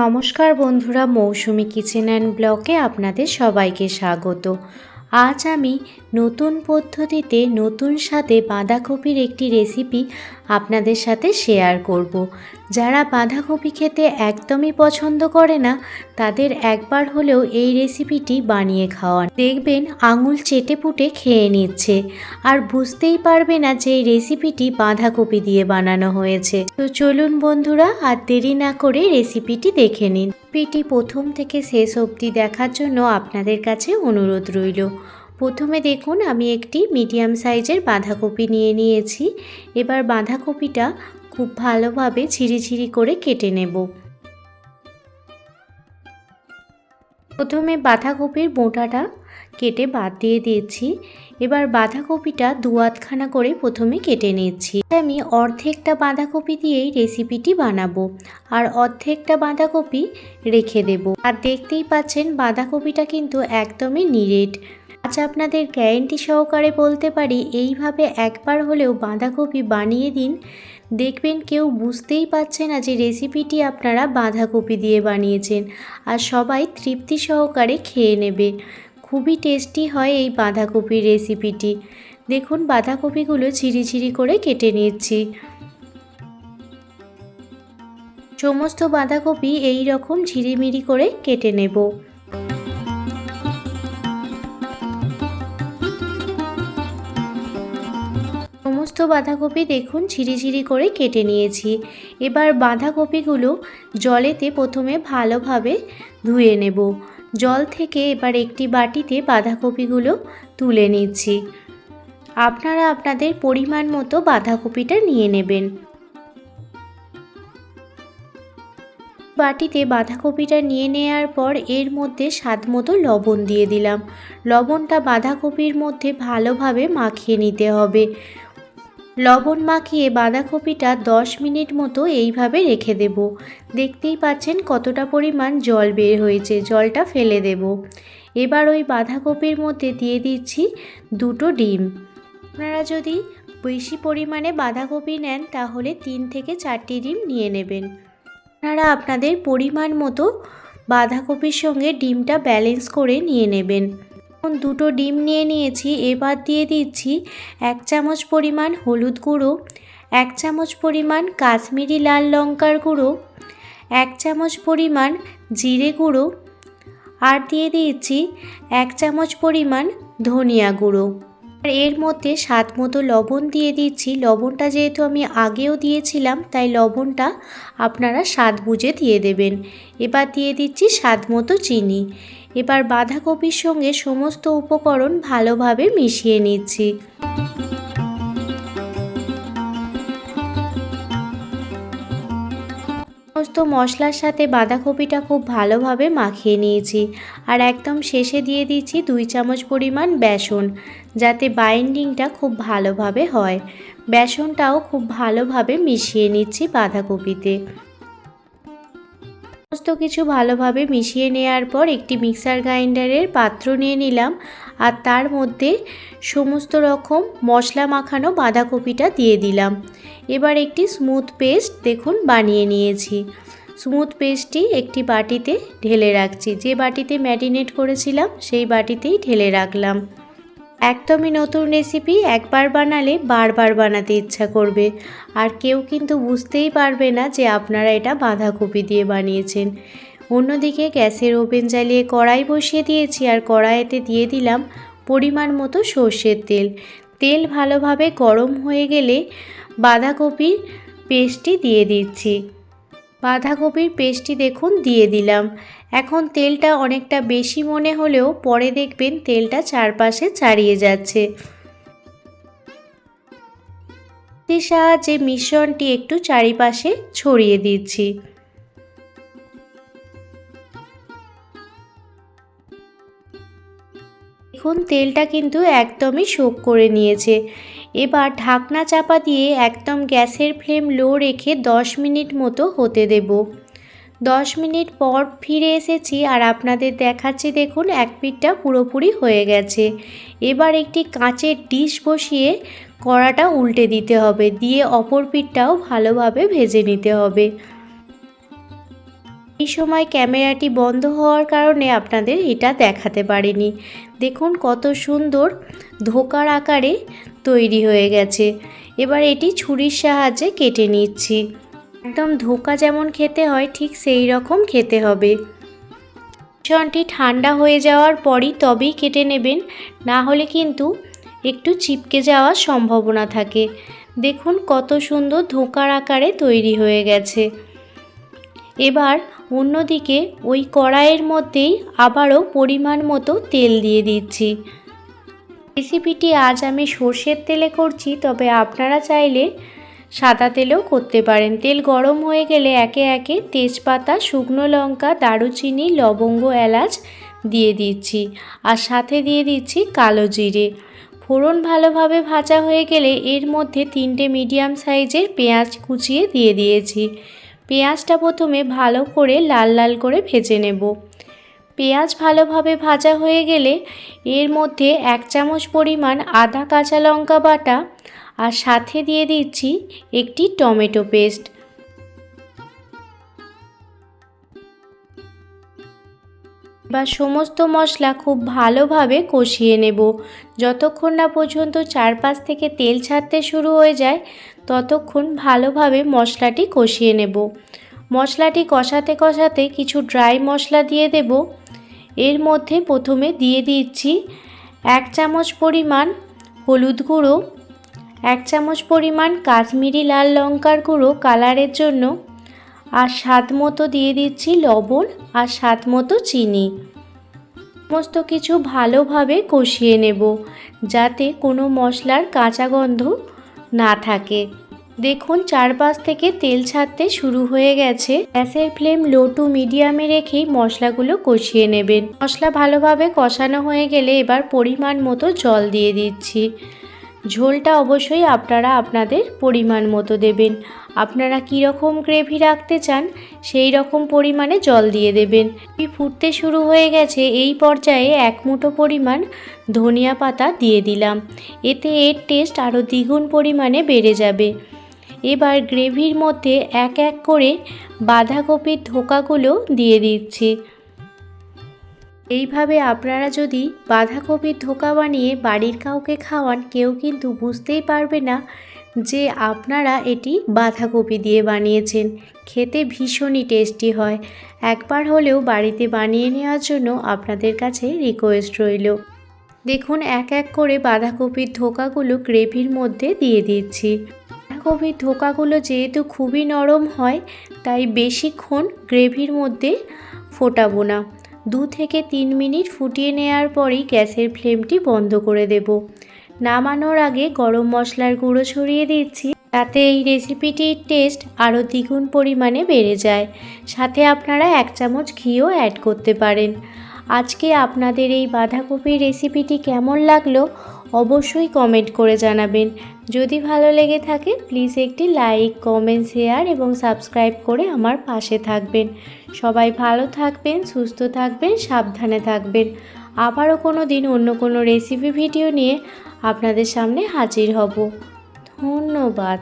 নমস্কার বন্ধুরা, মৌসুমি kitchen and ব্লকে আপনাদের সবাইকে স্বাগত। আজ আমি নতুন পদ্ধতিতে নতুন সাথে বাঁধাকপির একটি রেসিপি আপনাদের সাথে শেয়ার করব। যারা বাঁধাকপি খেতে একদমই পছন্দ করে না, তাদের একবার হলেও এই রেসিপিটি বানিয়ে খাওয়ান। দেখবেন আঙুল চেটে পুটে খেয়ে নিচ্ছে। আর বুঝতেই পারবে না যে এই রেসিপিটি বাঁধাকপি দিয়ে বানানো হয়েছে। তো চলুন বন্ধুরা, আর দেরি না করে রেসিপিটি দেখে নিন। রেসিপিটি প্রথম থেকে শেষ অবধি দেখার জন্য আপনাদের কাছে অনুরোধ রইল। প্রথমে দেখুন আমি একটি মিডিয়াম সাইজের বাঁধাকপি নিয়ে নিয়েছি। এবার বাঁধাকপিটা খুব ভালোভাবে ঝিরিঝিরি করে কেটে নেব। প্রথমে বাঁধাকপির বোঁটাটা কেটে বাদ দিয়ে দিয়েছি। এবার বাঁধাকপিটা দু আধখানা করে প্রথমে কেটে নিচ্ছি। আমি অর্ধেকটা বাঁধাকপি দিয়েই রেসিপিটি বানাবো আর অর্ধেকটা বাঁধাকপি রেখে দেব। আর দেখতেই পাচ্ছেন বাঁধাকপিটা কিন্তু একদমই নিরেট। আজ আপনাদের গ্যারেন্টি সহকারে বলতে পারি, এইভাবে একবার হলেও বাঁধাকপি বানিয়ে দিন। দেখবেন কেউ বুঝতেই পারছে না যে রেসিপিটি আপনারা বাঁধাকপি দিয়ে বানিয়েছেন আর সবাই তৃপ্তি সহকারে খেয়ে নেবে। খুবই টেস্টি হয় এই বাঁধাকপির রেসিপিটি। দেখুন, বাঁধাকপিগুলো ঝিরিঝিরি করে কেটে নিচ্ছি। সমস্ত বাঁধাকপি এই রকম ঝিরিমিরি করে কেটে নেব। সমস্ত বাঁধাকপি দেখুন ঝিরিঝিরি করে কেটে নিয়েছি। এবার বাঁধাকপিগুলো জলেতে প্রথমে ভালোভাবে ধুয়ে নেব। জল থেকে এবার একটি বাটিতে বাঁধাকপিগুলো তুলে নিচ্ছি। আপনারা আপনাদের পরিমাণ মতো বাঁধাকপিটা নিয়ে নেবেন। বাটিতে বাঁধাকপিটা নিয়ে নেওয়ার পর এর মধ্যে স্বাদ মতো লবণ দিয়ে দিলাম। লবণটা বাঁধাকপির মধ্যে ভালোভাবে মাখিয়ে নিতে হবে। লবণ মাখিয়ে বাঁধাকপিটা দশ মিনিট মতো এইভাবে রেখে দেব। দেখতেই পাচ্ছেন কতটা পরিমাণ জল বের হয়েছে, জলটা ফেলে দেব। এবার ওই বাঁধাকপির মধ্যে দিয়ে দিচ্ছি দুটো ডিম। আপনারা যদি বেশি পরিমাণে বাঁধাকপি নেন, তাহলে তিন থেকে চারটি ডিম নিয়ে নেবেন। আপনারা আপনাদের পরিমাণ মতো বাঁধাকপির সঙ্গে ডিমটা ব্যালেন্স করে নিয়ে নেবেন। দুটো ডিম নিয়ে নিয়েছি, এবার দিয়ে দিচ্ছি এক চামচ পরিমাণ হলুদ গুঁড়ো, এক চামচ পরিমাণ কাশ্মীরি লাল লঙ্কার গুঁড়ো, এক চামচ পরিমাণ জিরে গুঁড়ো আর দিয়ে দিয়েছি এক চামচ পরিমাণ ধনিয়া গুঁড়ো। আর এর মধ্যে স্বাদ মতো লবণ দিয়ে দিচ্ছি। লবণটা যেহেতু আমি আগেও দিয়েছিলাম, তাই লবণটা আপনারা স্বাদ বুঝে দিয়ে দেবেন। এবার দিয়ে দিচ্ছি স্বাদ মতো চিনি। এবার বাঁধাকপির সঙ্গে সমস্ত উপকরণ ভালোভাবে মিশিয়ে নিচ্ছি। সমস্ত মশলার সাথে বাঁধাকপিটা খুব ভালোভাবে মাখিয়ে নিয়েছি আর একদম শেষে দিয়ে দিচ্ছি দুই চামচ পরিমাণ বেসন যাতে বাইন্ডিংটা খুব ভালোভাবে হয়। বেসনটাও খুব ভালোভাবে মিশিয়ে নিচ্ছি বাঁধাকপিতে। সমস্ত কিছু ভালোভাবে মিশিয়ে নেওয়ার পর একটি মিক্সার গ্রাইন্ডারের পাত্র নিয়ে নিলাম আর তার মধ্যে সমস্ত রকম মশলা মাখানো বাঁধাকপিটা দিয়ে দিলাম। এবার একটি স্মুথ পেস্ট দেখুন বানিয়ে নিয়েছি। স্মুথ পেস্টটি একটি বাটিতে ঢেলে রাখছি। যে বাটিতে ম্যারিনেট করেছিলাম সেই বাটিতেই ঢেলে রাখলাম। একদমই নতুন রেসিপি একবার বানালে বারবার বানাতে ইচ্ছা করবে। আর কেউ কিন্তু বুঝতেই পারবে না যে আপনারা এটা বাঁধাকপি দিয়ে বানিয়েছেন। অন্যদিকে গ্যাসের ওভেন জ্বালিয়ে কড়াই বসিয়ে দিয়েছি আর কড়াইতে দিয়ে দিলাম পরিমাণ মতো সর্ষের তেল। তেল ভালোভাবে গরম হয়ে গেলে বাঁধাকপির পেস্টটি দিয়ে দিচ্ছি। বাঁধাকপির পেস্টটি দেখুন দিয়ে দিলাম। এখন তেলটা অনেকটা বেশি মনে হলেও পরে দেখবেন তেলটা চারপাশে ছাড়িয়ে যাচ্ছে। সাহায্যে মিশ্রণটি একটু চারিপাশে ছড়িয়ে দিচ্ছি। দেখুন, তেলটা কিন্তু একদমই শোক করে নিয়েছে। এবার ঢাকনা চাপা দিয়ে একদম গ্যাসের ফ্লেম লো রেখে দশ মিনিট মতো হতে দেব। দশ মিনিট পর ফিরে এসেছি আর আপনাদের দেখাচ্ছি দেখুন, এক পিঠটা পুরোপুরি হয়ে গেছে। এবার একটি কাঁচের ডিশ বসিয়ে কড়াটা উল্টে দিতে হবে, দিয়ে অপর পিঠটাও ভালোভাবে ভেজে নিতে হবে। এই সময় ক্যামেরাটি বন্ধ হওয়ার কারণে আপনাদের এটা দেখাতে পারিনি। দেখুন কত সুন্দর ধোকার আকারে তৈরি হয়ে গেছে। এবার এটি ছুরির সাহায্যে কেটে নিচ্ছি। একদম ধোকা যেমন খেতে হয়, ঠিক সেই রকম খেতে হবে। বেসনটি ঠান্ডা হয়ে যাওয়ার পরই তবেই কেটে নেবেন। না হলে কিন্তু একটু চিপকে যাওয়ার সম্ভাবনা থাকে। দেখুন কত সুন্দর ধোকার আকারে তৈরি হয়ে গেছে। এবার অন্যদিকে ওই কড়াইয়ের মধ্যেই আবারও পরিমাণ মতো তেল দিয়ে দিচ্ছি। রেসিপিটি আজ আমি সর্ষের তেলে করছি, তবে আপনারা চাইলে সাদা তেলেও করতে পারেন। তেল গরম হয়ে গেলে একে একে তেজপাতা, শুকনো লঙ্কা, দারুচিনি, লবঙ্গ, এলাচ দিয়ে দিচ্ছি। আর সাথে দিয়ে দিচ্ছি কালো জিরে। ফোড়ন ভালোভাবে ভাজা হয়ে গেলে এর মধ্যে তিনটে মিডিয়াম সাইজের পেঁয়াজ কুচিয়ে দিয়ে দিয়েছি। পেঁয়াজটা প্রথমে ভালো করে লাল লাল করে ভেজে নেব। পেঁয়াজ ভালোভাবে ভাজা হয়ে গেলে এর মধ্যে এক চামচ পরিমাণ আদা, কাঁচা লঙ্কা বাটা আর সাথে দিয়ে দিচ্ছি একটি টমেটো পেস্ট। বা সমস্ত মশলা খুব ভালোভাবে কষিয়ে নেব। যতক্ষণ না পর্যন্ত চারপাশ থেকে তেল ছাড়তে শুরু হয়ে যায়, ততক্ষণ ভালোভাবে মশলাটি কষিয়ে নেব। মশলাটি কষাতে কষাতে কিছু ড্রাই মশলা দিয়ে দেব। এর মধ্যে প্রথমে দিয়ে দিচ্ছি এক চামচ পরিমাণ হলুদ গুঁড়ো এক চামচ পরিমাণ কাশ্মীরি লাল লঙ্কার গুঁড়ো কালারের জন্য, আর স্বাদ মতো দিয়ে দিচ্ছি লবণ আর স্বাদ মতো চিনি। সমস্ত কিছু ভালোভাবে কষিয়ে নেব, যাতে কোনো মশলার কাঁচা গন্ধ না থাকে। দেখুন, চারপাশ থেকে তেল ছাড়তে শুরু হয়ে গেছে। গ্যাসের ফ্লেম লো টু মিডিয়ামে রেখেই মশলাগুলো কষিয়ে নেবেন। মশলা ভালোভাবে কষানো হয়ে গেলে এবার পরিমাণ মতো জল দিয়ে দিচ্ছি। ঝোলটা অবশ্যই আপনারা আপনাদের পরিমাণ মতো দেবেন। আপনারা কীরকম গ্রেভি রাখতে চান, সেই রকম পরিমাণে জল দিয়ে দেবেন। ফুটতে শুরু হয়ে গেছে, এই পর্যায়ে এক মুঠো পরিমাণ ধনিয়া পাতা দিয়ে দিলাম। এতে এর টেস্ট আরও দ্বিগুণ পরিমাণে বেড়ে যাবে। এবার গ্রেভির মধ্যে এক এক করে বাঁধাকপির ধোকাগুলো দিয়ে দিচ্ছি। এইভাবে আপনারা যদি বাঁধাকপির ধোকা বানিয়ে বাড়ির কাউকে খাওয়ান, কেউ কিন্তু বুঝতেই পারবে না যে আপনারা এটি বাঁধাকপি দিয়ে বানিয়েছেন। খেতে ভীষণই টেস্টি হয়। একবার হলেও বাড়িতে বানিয়ে নেওয়ার জন্য আপনাদের কাছে রিকোয়েস্ট রইল। দেখুন, এক এক করে বাঁধাকপির ধোকাগুলো গ্রেভির মধ্যে দিয়ে দিচ্ছি। বাঁধাকপির ধোকাগুলো যেহেতু খুবই নরম হয়, তাই বেশিক্ষণ গ্রেভির মধ্যে ফোটাবো না। দু থেকে তিন মিনিট ফুটিয়ে নেওয়ার পরেই গ্যাসের ফ্লেমটি বন্ধ করে দেব। নামানোর আগে গরম মশলার গুঁড়ো ছড়িয়ে দিচ্ছি। তাতে এই রেসিপিটির টেস্ট আরও দ্বিগুণ পরিমাণে বেড়ে যায়। সাথে আপনারা এক চামচ ঘিও অ্যাড করতে পারেন। আজকে আপনাদের এই বাঁধাকপির রেসিপিটি কেমন লাগল অবশ্যই কমেন্ট করে জানাবেন। যদি ভালো লেগে থাকে প্লিজ একটি লাইক কমেন্ট শেয়ার এবং সাবস্ক্রাইব করে আমার পাশে থাকবেন। সবাই ভালো থাকবেন, সুস্থ থাকবেন, সাবধানে থাকবেন। আবারও কোনো দিন অন্য কোনো রেসিপি ভিডিও নিয়ে আপনাদের সামনে হাজির হব। ধন্যবাদ।